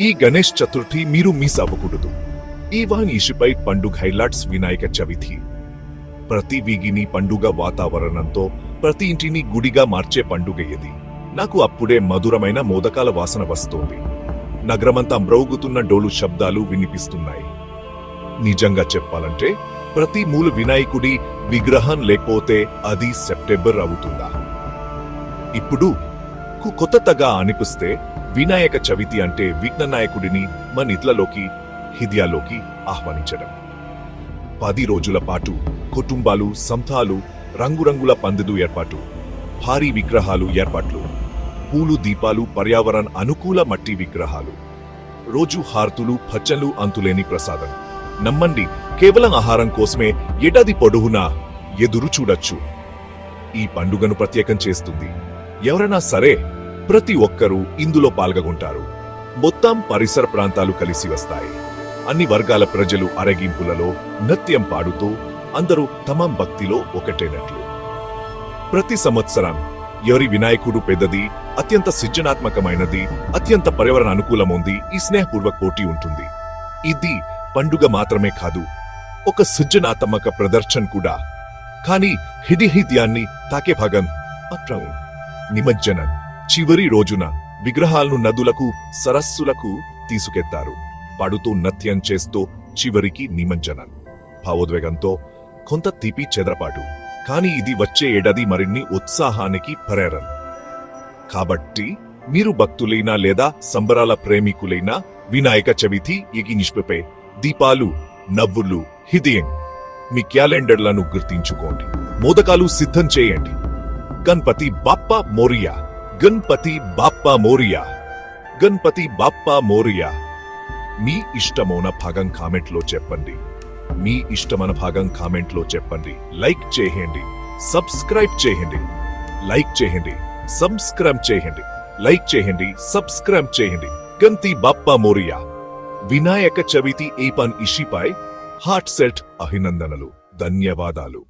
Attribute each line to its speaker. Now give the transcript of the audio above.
Speaker 1: ఈ గణేష్ చతుర్థి మీరు మిస్ అవ్వకూడదు. ఈ వాన్ ఇషిపై పండుగ హైలైట్స్ వినాయక చవితి. ప్రతి వీగిని పండుగ వాతావరణంతో ప్రతి ఇంటిని గుడిగా మార్చే పండుగ ఇది నాకు అప్పుడే మధురమైన మోదకాల వాసన వస్తోంది. నగరమంతా మ్రౌగుతున్న డోలు శబ్దాలు వినిపిస్తున్నాయి. నిజంగా చెప్పాలంటే ప్రతి మూల వినాయకుడి విగ్రహం లేకపోతే అది సెప్టెంబర్ అవుతుందా? ఇప్పుడు మీకు కొత్తగా అనిపిస్తే వినాయక చవితి అంటే విఘ్న నాయకుడిని మన ఇట్లలోకి హిదయాలోకి ఆహ్వానించడం. పది రోజుల పాటు కుటుంబాలు సంతాలు రంగురంగుల పందిదు ఏర్పాటు భారీ విగ్రహాలు ఏర్పాట్లు పూలు దీపాలు పర్యావరణ అనుకూల మట్టి విగ్రహాలు రోజు హార్తులు పచ్చలు అంతులేని ప్రసాదం. నమ్మండి కేవలం ఆహారం కోసమే ఏడాది పొడవునా ఎదురు చూడొచ్చు. ఈ పండుగను ప్రత్యేకం చేస్తుంది. ఎవరైనా సరే ప్రతి ఒక్కరూ ఇందులో పాల్గొంటారు. మొత్తం పరిసర ప్రాంతాలు కలిసి వస్తాయి. అన్ని వర్గాల ప్రజలు అరగింపులలో నృత్యం పాడుతూ అందరూ తమ భక్తిలో ఒకటేనట్లు. ప్రతి సంవత్సరం ఎవరి వినాయకుడు పెద్దది అత్యంత సృజనాత్మకమైనది అత్యంత పర్యావరణ అనుకూలముంది ఈ స్నేహపూర్వక పోటీ ఉంటుంది. ఇది పండుగ మాత్రమే కాదు ఒక సృజనాత్మక ప్రదర్శన కూడా. కానీ హిదిహిద్యాన్ని తాకే భాగం అత్రం నిమజ్జనం. చివరి రోజున విగ్రహాలను నదులకు సరస్సులకు తీసుకెత్తారు. పడుతూ నత్యం చేస్తూ చివరికి నిమజ్జనం భావోద్వేగంతో కొంత తీపి చెదరపాటు. కానీ ఇది వచ్చే ఏడాది మరిన్ని ఉత్సాహానికి ప్రేరణ. కాబట్టి మీరు భక్తులైనా లేదా సంబరాల ప్రేమికులైనా వినాయక చవితి ఎగినిష్పపై దీపాలు నవ్వులు హిదయం మీ క్యాలెండర్లను గుర్తించుకోండి. మోదకాలు సిద్ధం చేయండి. గణపతి బాప్ప మోరియా. గణపతి బాప్పా మోరియా. గణపతి బాప్పా మోరియా. మీ ఇష్టమైన భాగం కామెంట్లో చెప్పండి. మీ ఇష్టమైన భాగం కామెంట్లో చెప్పండి. లైక్ చేయండి. సబ్స్క్రైబ్ చేయండి. లైక్ చేయండి. సబ్స్క్రైబ్ చేయండి. లైక్ చేయండి. సబ్స్క్రైబ్ చేయండి. గంతి బాప్పా మోరియా. వినాయక చవితి ఏపన్ ఇషిపై హార్ట్ సెట్ అభినందనలు. ధన్యవాదాలు.